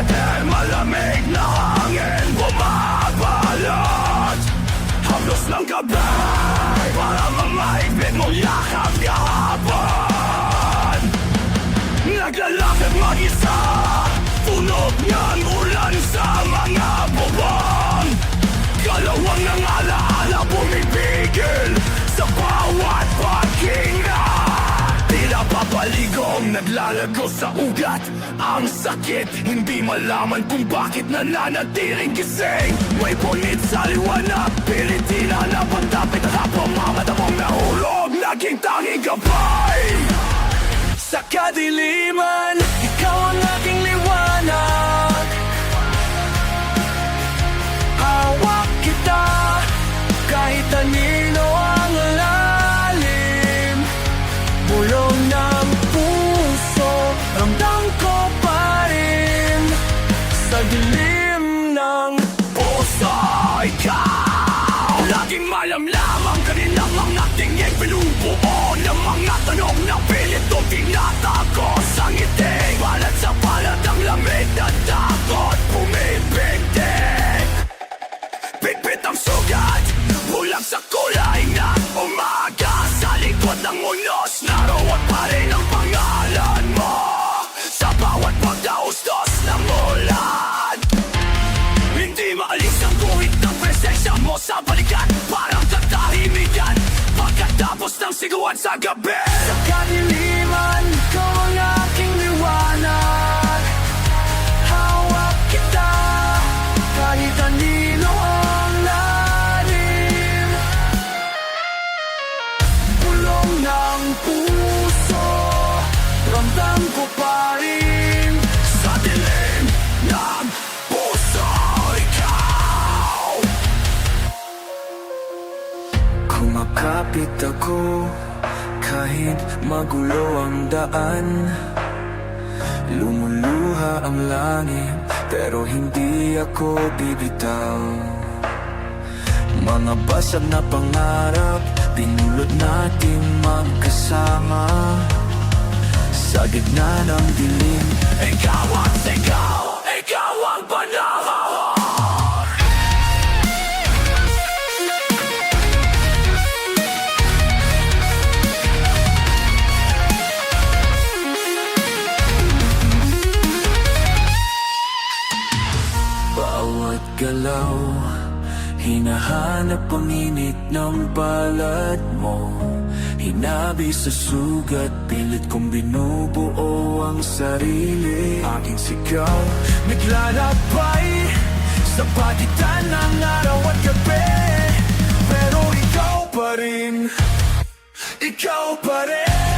Pader malamig na hangin Bumabalot Haplos ng gabi. Para mamaigpit mo yakap kahapon Naglalakad mag-isa. Tunog ng ulan sa naglalago sa ugat Ang sakit, hindi malaman kung bakit nananatiling gising. May punit sa liwanag, pilit tinalaban Dapat habang mamata mong nahulog Naging tanging gabay. Sa kadiliman, Pagkatapos ng siguan sa gabi Sa kadiliman, Kumakapit ako kahit magulo ang daan. Lumuluha ang langit pero hindi ako bibitaw. Mga basag na pangarap pinulot natin magkasama. Sa gitna ng dilim Ikaw ang sigaw Ikaw ang panahon Bawat galaw Hinahanap ang init ng balat mo. Hinabi sa sugat Pilit kong binubuo ang sarili. Aking sigaw Naglalakbay Sa pagitan ng araw at gabi. Pero ikaw pa rin Ikaw pa rin